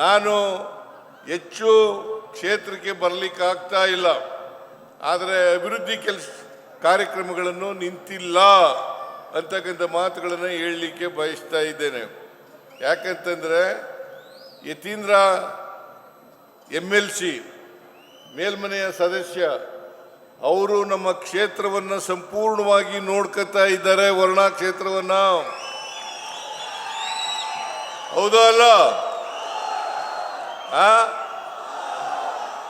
ನಾನು ಹೆಚ್ಚು ಕ್ಷೇತ್ರಕ್ಕೆ ಬರಲಿಕ್ಕೆ ಆಗ್ತಾ ಇಲ್ಲ. ಆದರೆ ಅಭಿವೃದ್ಧಿ ಕೆಲಸ ಕಾರ್ಯಕ್ರಮಗಳನ್ನು ನಿಂತಿಲ್ಲ ಅಂತಕ್ಕಂಥ ಮಾತುಗಳನ್ನು ಹೇಳಲಿಕ್ಕೆ ಬಯಸ್ತಾ ಇದ್ದೇನೆ. ಯಾಕಂತಂದರೆ ಯತೀಂದ್ರ ಎಂ ಎಲ್ ಸಿ ಮೇಲ್ಮನೆಯ ಸದಸ್ಯ, ಅವರು ನಮ್ಮ ಕ್ಷೇತ್ರವನ್ನು ಸಂಪೂರ್ಣವಾಗಿ ನೋಡ್ಕೋತಾ ಇದ್ದಾರೆ ವರ್ಣಾ ಕ್ಷೇತ್ರವನ್ನು. ಹೌದಾ ಅಲ್ಲ?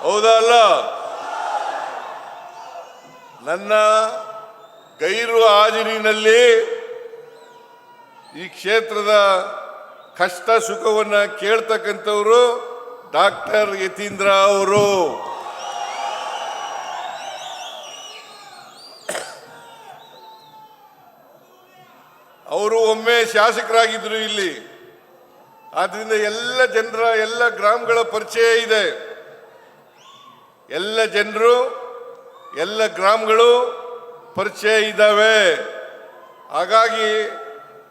ಹೌದಾ ಅಲ್ಲ? ನನ್ನ ಗೈರು ಹಾಜರಿನಲ್ಲಿ ಈ ಕ್ಷೇತ್ರದ ಕಷ್ಟ ಸುಖವನ್ನ ಕೇಳ್ತಕ್ಕಂಥವರು ಡಾಕ್ಟರ್ ಯತೀಂದ್ರ ಅವರು. ಅವರು ಒಮ್ಮೆ ಶಾಸಕರಾಗಿದ್ರು ಇಲ್ಲಿ. ಆದ್ರಿಂದ ಎಲ್ಲ ಜನರ, ಎಲ್ಲ ಗ್ರಾಮಗಳ ಪರಿಚಯ ಇದೆ. ಎಲ್ಲ ಜನರು, ಎಲ್ಲ ಗ್ರಾಮಗಳು ಪರಿಚಯ ಇದ್ದಾವೆ. ಹಾಗಾಗಿ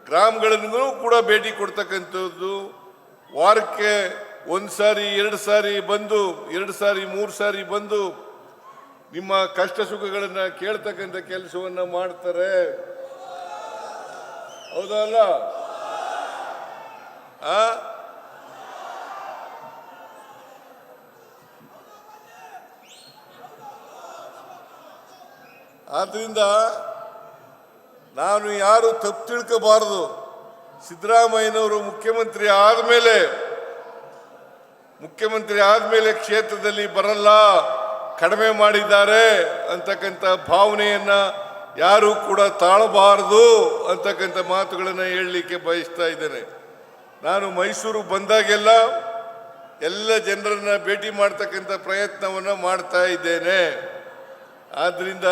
ಗ್ರಾಮಗಳಿಗೂ ಕೂಡ ಭೇಟಿ ಕೊಡ್ತಕ್ಕಂಥದ್ದು ವಾರಕ್ಕೆ ಒಂದು ಸಾರಿ, ಎರಡು ಸಾರಿ ಬಂದು, ಎರಡು ಸಾರಿ, ಮೂರು ಸಾರಿ ಬಂದು ನಿಮ್ಮ ಕಷ್ಟ ಸುಖಗಳನ್ನು ಕೇಳ್ತಕ್ಕಂಥ ಕೆಲಸವನ್ನು ಮಾಡ್ತಾರೆ. ಹೌದಾ ಅಲ್ಲ ಆ? ಆದ್ರಿಂದ ನಾನು ಯಾರು ತಪ್ಪು ತಿಳ್ಕೋಬಾರದು. ಸಿದ್ದರಾಮಯ್ಯನವರು ಮುಖ್ಯಮಂತ್ರಿ ಆದಮೇಲೆ ಮುಖ್ಯಮಂತ್ರಿ ಆದಮೇಲೆ ಕ್ಷೇತ್ರದಲ್ಲಿ ಬರಲ್ಲ, ಕಡಿಮೆ ಮಾಡಿದ್ದಾರೆ ಅಂತಕ್ಕಂಥ ಭಾವನೆಯನ್ನ ಯಾರು ಕೂಡ ತಾಳಬಾರದು ಅಂತಕ್ಕಂಥ ಮಾತುಗಳನ್ನು ಹೇಳಲಿಕ್ಕೆ ಬಯಸ್ತಾ ಇದ್ದೇನೆ. ನಾನು ಮೈಸೂರು ಬಂದಾಗೆಲ್ಲ ಎಲ್ಲ ಜನರನ್ನ ಭೇಟಿ ಮಾಡ್ತಕ್ಕಂಥ ಪ್ರಯತ್ನವನ್ನು ಮಾಡ್ತಾ ಇದ್ದೇನೆ. ಆದ್ರಿಂದ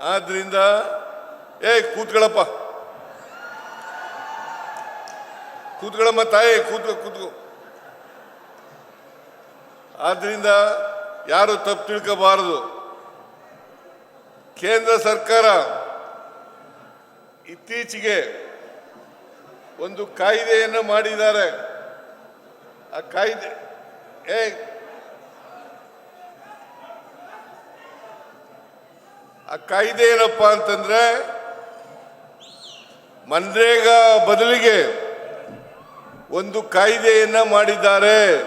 ಆದ್ರಿಂದ, ಏ, ಕೂತ್ಕೊಳ್ಳಪ್ಪ. ಕೂತ್ಕೊಳ್ಳಮ್ಮ ತಾಯಿ, ಕೂತ್ಕೊ ಕೂತ್ಕೊ. ಆದ್ರಿಂದ ಯಾರು ತಪ್ಪು ತಿಳ್ಕೋಬಾರದು. ಕೇಂದ್ರ ಸರ್ಕಾರ ಇತ್ತೀಚೆಗೆ ಒಂದು ಕಾಯ್ದೆಯನ್ನು ಮಾಡಿದ್ದಾರೆ. ಆ ಕಾಯ್ದೆ, ಏ, ಆ ಕಾಯ್ದೆ ಏನಪ್ಪ ಅಂತಂದ್ರೆ, ಮನ್ರೇಗಾ ಬದಲಿಗೆ ಒಂದು ಕಾಯ್ದೆಯನ್ನ ಮಾಡಿದ್ದಾರೆ.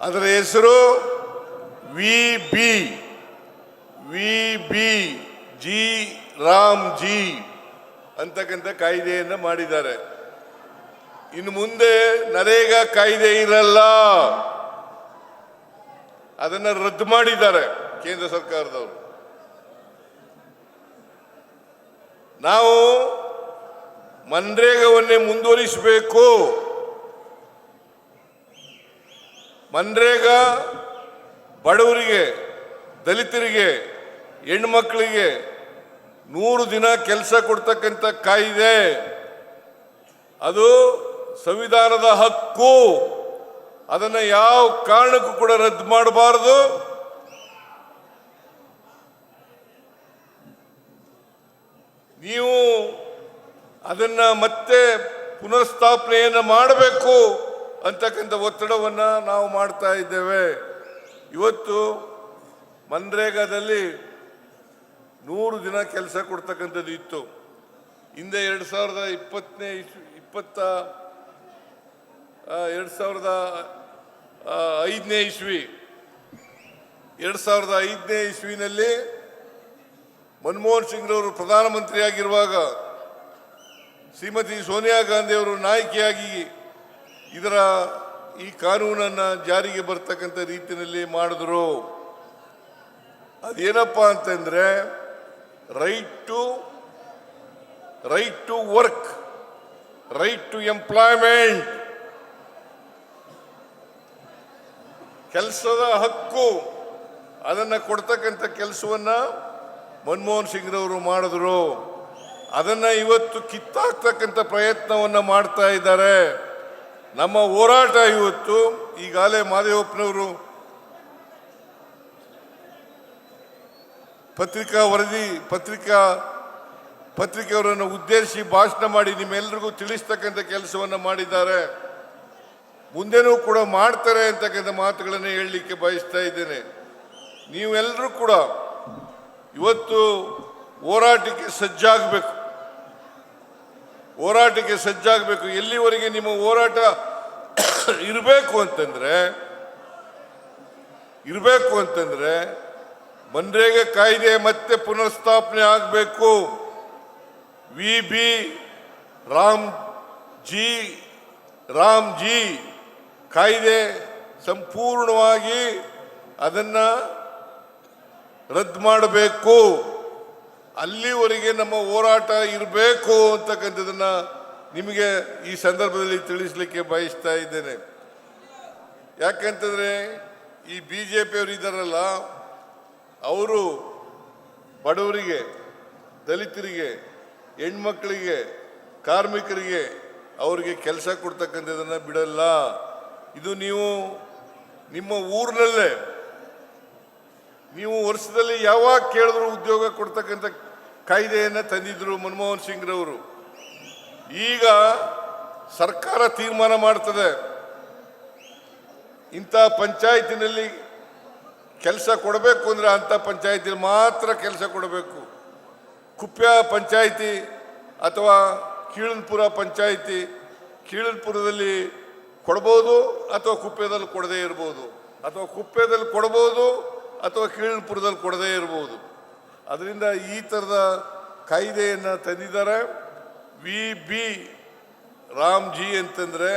ಅದರ ಹೆಸರು V B V B G RAM G ಅಂತಕ್ಕಂಥ ಕಾಯ್ದೆಯನ್ನು ಮಾಡಿದ್ದಾರೆ. ಇನ್ನು ಮುಂದೆ ನರೇಗಾ ಕಾಯ್ದೆ ಇರಲ್ಲ. ಅದನ್ನು ರದ್ದು ಮಾಡಿದ್ದಾರೆ ಕೇಂದ್ರ ಸರ್ಕಾರದವರು. ನಾವು ಮನ್ರೇಗವನ್ನೇ ಮುಂದುವರಿಸಬೇಕು. ಮನ್ರೇಗಾ ಬಡವರಿಗೆ, ದಲಿತರಿಗೆ, ಹೆಣ್ಮಕ್ಳಿಗೆ ನೂರು ದಿನ ಕೆಲಸ ಕೊಡ್ತಕ್ಕಂಥ ಕಾಯಿದೆ. ಅದು ಸಂವಿಧಾನದ ಹಕ್ಕು, ಅದನ್ನು ಯಾವ ಕಾರಣಕ್ಕೂ ಕೂಡ ರದ್ದು ಮಾಡಬಾರದು. ನೀವು ಅದನ್ನ ಮತ್ತೆ ಪುನಃಸ್ಥಾಪನೆಯನ್ನು ಮಾಡಬೇಕು ಅಂತಕ್ಕಂಥ ಒತ್ತಡವನ್ನು ನಾವು ಮಾಡ್ತಾ ಇದ್ದೇವೆ. ಇವತ್ತು ಮನ್ರೇಗಾದಲ್ಲಿ ನೂರು ದಿನ ಕೆಲಸ ಕೊಡ್ತಕ್ಕಂಥದ್ದು ಇತ್ತು. ಹಿಂದೆ ಎರಡು ಸಾವಿರದ ಇಪ್ಪತ್ತನೇ ಇಸ್ವಿ ಇಪ್ಪತ್ತ ಎರಡು ಸಾವಿರದ ಐದನೇ ಇಸ್ವಿ. ಎರಡು ಸಾವಿರದ ಐದನೇ ಇಸ್ವಿನಲ್ಲಿ ಮನಮೋಹನ್ ಸಿಂಗ್ರವರು ಪ್ರಧಾನಮಂತ್ರಿಯಾಗಿರುವಾಗ ಶ್ರೀಮತಿ ಸೋನಿಯಾ ಗಾಂಧಿಯವರು ನಾಯಕಿಯಾಗಿ ಇದರ ಈ ಕಾನೂನನ್ನು ಜಾರಿಗೆ ಬರ್ತಕ್ಕಂಥ ರೀತಿಯಲ್ಲಿ ಮಾಡಿದ್ರು. ಅದೇನಪ್ಪ ಅಂತಂದರೆ right to right to work right to employment ಕೆಲಸದ ಹಕ್ಕು ಅದನ್ನು ಕೊಡ್ತಕ್ಕಂಥ ಕೆಲಸವನ್ನು ಮನಮೋಹನ್ ಸಿಂಗ್ರವರು ಮಾಡಿದ್ರು. ಅದನ್ನು ಇವತ್ತು ಕಿತ್ತಾಕ್ತಕ್ಕಂಥ ಪ್ರಯತ್ನವನ್ನು ಮಾಡ್ತಾ ಇದ್ದಾರೆ. ನಮ್ಮ ಹೋರಾಟ ಇವತ್ತು, ಈಗಾಗಲೇ ಮಾದೇವಪ್ಪನವರು ಪತ್ರಿಕಾ ವರದಿ, ಪತ್ರಿಕಾ ಪತ್ರಿಕೆಯವರನ್ನು ಉದ್ದೇಶಿಸಿ ಭಾಷಣ ಮಾಡಿ ನಿಮ್ಮೆಲ್ಲರಿಗೂ ತಿಳಿಸ್ತಕ್ಕಂಥ ಕೆಲಸವನ್ನು ಮಾಡಿದ್ದಾರೆ. ಮುಂದೆನೂ ಕೂಡ ಮಾಡ್ತಾರೆ ಅಂತಕ್ಕಂಥ ಮಾತುಗಳನ್ನು ಹೇಳಲಿಕ್ಕೆ ಬಯಸ್ತಾ ಇದ್ದೇನೆ. ನೀವೆಲ್ಲರೂ ಕೂಡ ಇವತ್ತು ಹೋರಾಟಕ್ಕೆ ಸಜ್ಜಾಗಬೇಕು. ಹೋರಾಟಕ್ಕೆ ಸಜ್ಜಾಗಬೇಕು. ಎಲ್ಲಿವರೆಗೆ ನಿಮ್ಮ ಹೋರಾಟ ಇರಬೇಕು ಅಂತಂದರೆ ಇರಬೇಕು ಅಂತಂದರೆ ಮನ್ರೇಗ ಕಾಯ್ದೆ ಮತ್ತೆ ಪುನರ್ಸ್ಥಾಪನೆ ಆಗಬೇಕು. V B RAM G RAM G ಕಾಯ್ದೆ ಸಂಪೂರ್ಣವಾಗಿ ಅದನ್ನ ರದ್ದು ಮಾಡಬೇಕು. ಅಲ್ಲಿವರೆಗೆ ನಮ್ಮ ಹೋರಾಟ ಇರಬೇಕು ಅಂತಕ್ಕಂಥದನ್ನ ನಿಮಗೆ ಈ ಸಂದರ್ಭದಲ್ಲಿ ತಿಳಿಸ್ಲಿಕ್ಕೆ ಬಯಸ್ತಾ ಇದ್ದೇನೆ. ಯಾಕೆಂತಂದ್ರೆ ಈ ಬಿ ಜೆ ಪಿಯವರು ಇದ್ದಾರಲ್ಲ, ಅವರು ಬಡವರಿಗೆ, ದಲಿತರಿಗೆ, ಹೆಣ್ಮಕ್ಳಿಗೆ, ಕಾರ್ಮಿಕರಿಗೆ ಅವರಿಗೆ ಕೆಲಸ ಕೊಡ್ತಕ್ಕಂಥದ್ದನ್ನು ಬಿಡಲ್ಲ. ಇದು ನೀವು ನಿಮ್ಮ ಊರಿನಲ್ಲೇ, ನೀವು ವರ್ಷದಲ್ಲಿ ಯಾವಾಗ ಕೇಳಿದ್ರು ಉದ್ಯೋಗ ಕೊಡ್ತಕ್ಕಂಥ ಕಾಯ್ದೆಯನ್ನು ತಂದಿದ್ರು ಮನಮೋಹನ್ ಸಿಂಗ್ರವರು. ಈಗ ಸರ್ಕಾರ ತೀರ್ಮಾನ ಮಾಡ್ತದೆ. ಇಂಥ ಪಂಚಾಯತಿನಲ್ಲಿ ಕೆಲಸ ಕೊಡಬೇಕು ಅಂದರೆ ಅಂಥ ಪಂಚಾಯತಿ ಮಾತ್ರ ಕೆಲಸ ಕೊಡಬೇಕು. ಕುಪ್ಯ ಪಂಚಾಯಿತಿ ಅಥವಾ ಕೀಳನ್ಪುರ ಪಂಚಾಯಿತಿ, ಕೀಳನ್ಪುರದಲ್ಲಿ ಕೊಡ್ಬೋದು ಅಥವಾ ಕುಪ್ಪೆದಲ್ಲಿ ಕೊಡದೇ ಇರ್ಬೋದು? ಅಥವಾ ಕುಪ್ಪೆದಲ್ಲಿ ಕೊಡ್ಬೋದು ಅಥವಾ ಕೀಳ್ಪುರದಲ್ಲಿ ಕೊಡದೇ ಇರ್ಬೋದು? ಅದರಿಂದ ಈ ಥರದ ಕಾಯ್ದೆಯನ್ನು ತಂದಿದ್ದಾರೆ. ವಿ. ಬಿ. ರಾಮ್ಜಿ ಅಂತಂದರೆ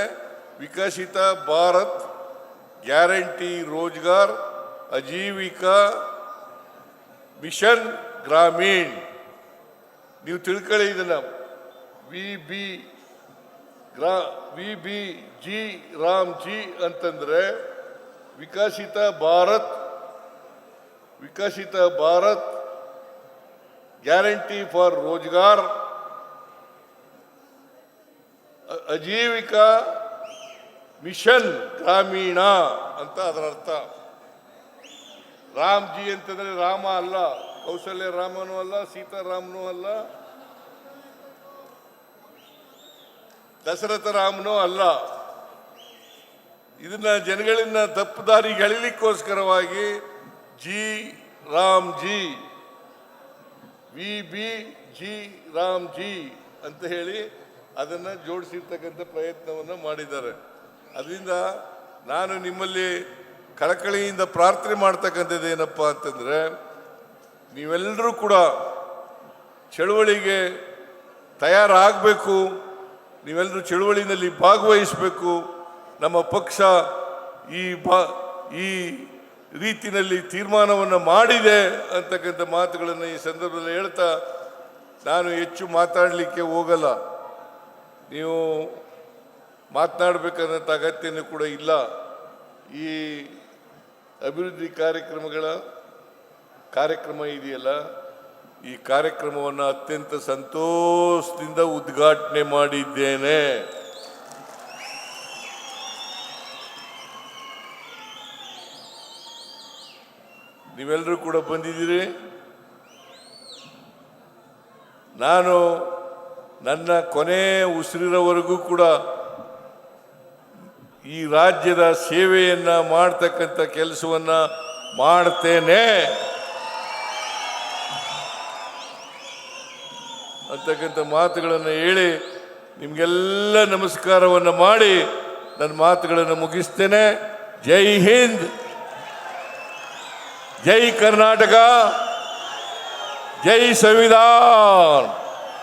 ವಿಕಸಿತ ಭಾರತ್ ಗ್ಯಾರಂಟಿ ರೋಜ್ಗಾರ್ ಅಜೀವಿಕಾ ಮಿಷನ್ ಗ್ರಾಮೀಣ್. ನೀವು ತಿಳ್ಕೊಳ್ಳಿ ಇದನ್ನು. V. B. ಗ್ರಾ V, B, G, RAM, G ಅಂತಂದರೆ Viksit Bharat Viksit Bharat, guarantee for Rozgar Ajeevika mission Gramin ಅಂತ ಅದರ ಅರ್ಥ. ರಾಮ್ಜಿ ಅಂತಂದರೆ ರಾಮ ಅಲ್ಲ, ಕೌಶಲ್ಯ ರಾಮನೂ ಅಲ್ಲ, ಸೀತಾರಾಮನೂ ಅಲ್ಲ ದಶರಥ ರಾಮನೂ ಅಲ್ಲ. ಇದನ್ನ ಜನಗಳನ್ನ ತಪ್ಪುದಾರಿ ಎಳಿಲಿಕ್ಕೋಸ್ಕರವಾಗಿ G RAM G, V B G RAM G ಅಂತ ಹೇಳಿ ಅದನ್ನು ಜೋಡಿಸಿರ್ತಕ್ಕಂಥ ಪ್ರಯತ್ನವನ್ನು ಮಾಡಿದ್ದಾರೆ. ಅದರಿಂದ ನಾನು ನಿಮ್ಮಲ್ಲಿ ಕಳಕಳಿಯಿಂದ ಪ್ರಾರ್ಥನೆ ಮಾಡ್ತಕ್ಕಂಥದ್ದು ಏನಪ್ಪ ಅಂತಂದರೆ, ನೀವೆಲ್ಲರೂ ಕೂಡ ಚಳುವಳಿಗೆ ತಯಾರಾಗಬೇಕು. ನೀವೆಲ್ಲರೂ ಚಳುವಳಿನಲ್ಲಿ ಭಾಗವಹಿಸಬೇಕು. ನಮ್ಮ ಪಕ್ಷ ಈ ಈ ರೀತಿಯಲ್ಲಿ ತೀರ್ಮಾನವನ್ನು ಮಾಡಿದೆ ಅಂತಕ್ಕಂಥ ಮಾತುಗಳನ್ನು ಈ ಸಂದರ್ಭದಲ್ಲಿ ಹೇಳ್ತಾ ನಾನು ಹೆಚ್ಚು ಮಾತಾಡಲಿಕ್ಕೆ ಹೋಗಲ್ಲ. ನೀವು ಮಾತನಾಡಬೇಕಾದಂಥ ಅಗತ್ಯನೂ ಕೂಡ ಇಲ್ಲ. ಈ ಅಭಿವೃದ್ಧಿ ಕಾರ್ಯಕ್ರಮಗಳ ಕಾರ್ಯಕ್ರಮ ಇದೆಯಲ್ಲ? ಈ ಕಾರ್ಯಕ್ರಮವನ್ನು ಅತ್ಯಂತ ಸಂತೋಷದಿಂದ ಉದ್ಘಾಟನೆ ಮಾಡಿದ್ದೇನೆ. ನೀವೆಲ್ಲರೂ ಕೂಡ ಬಂದಿದ್ದೀರಿ. ನಾನು ನನ್ನ ಕೊನೆ ಉಸಿರಿರೋವರೆಗೂ ಕೂಡ ಈ ರಾಜ್ಯದ ಸೇವೆಯನ್ನು ಮಾಡ್ತಕ್ಕಂಥ ಕೆಲಸವನ್ನ ಮಾಡ್ತೇನೆ. ಅಂತಕ್ಕಂಥ ಮಾತುಗಳನ್ನು ಹೇಳಿ ನಿಮಗೆಲ್ಲ ನಮಸ್ಕಾರವನ್ನು ಮಾಡಿ ನನ್ನ ಮಾತುಗಳನ್ನು ಮುಗಿಸ್ತೇನೆ. ಜೈ ಹಿಂದ್. ಜೈ ಕರ್ನಾಟಕ. ಜೈ ಸಂವಿಧಾನ್.